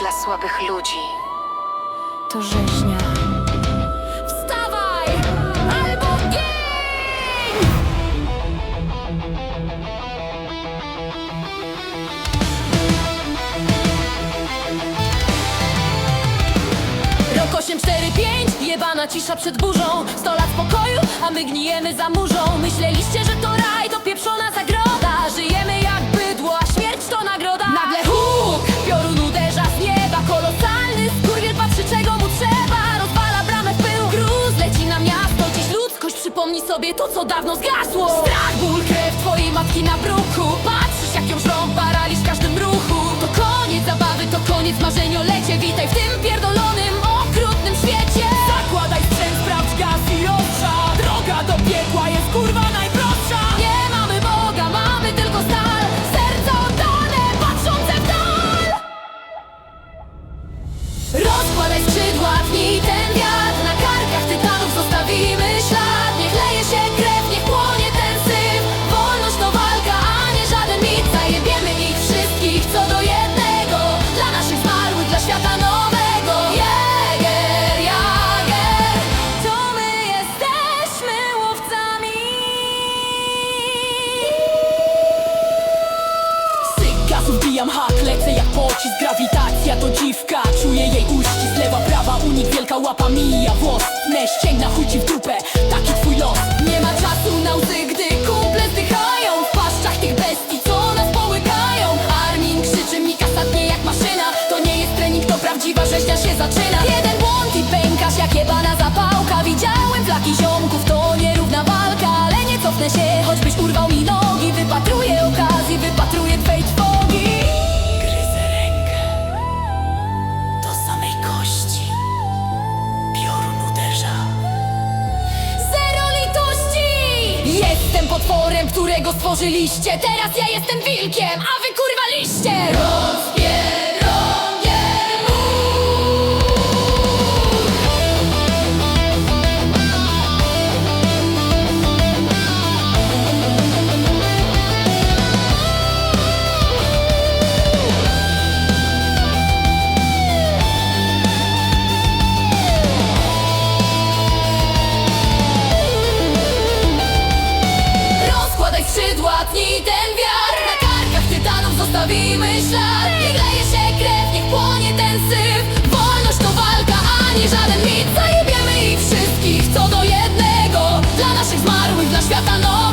dla słabych ludzi. To rzeźnia. Wstawaj! Albo gień! Rok 845, jebana cisza przed burzą 100 lat spokoju, a my gnijemy za murzą Myśleliście, że to, co dawno zgasło. Strach, ból, krew twojej matki na bruku Patrzysz jak ją żrą, paraliż w każdym ruchu. To koniec zabawy, to koniec marzeniolecie Witaj w tym pierdolonym, okrutnym świecie. Zakładaj sprzęt, sprawdź gaz i ostrza Droga do piekła jest kurwa najprostsza. Nie mamy Boga, mamy tylko stal. Serca oddane, patrzące w dal. Rozkładaj skrzydła, ten wiatr pocisk Grawitacja to dziwka, czuję jej uścisk Lewa, prawa, unik, wielka łapa mija. Włos, tnę, ścięgna, chuj ci w dupę. Taki twój los Jestem potworem, którego stworzyliście. Teraz ja jestem wilkiem, a wy kurwaliście Rozpieronię skrzydła tnij ten wiar Na karkach tytanów zostawimy ślad. Niech leje się krew, niech płonie ten syf. Wolność to walka, a nie żaden mit. Zajebiemy ich wszystkich co do jednego. Dla naszych zmarłych, dla świata nowych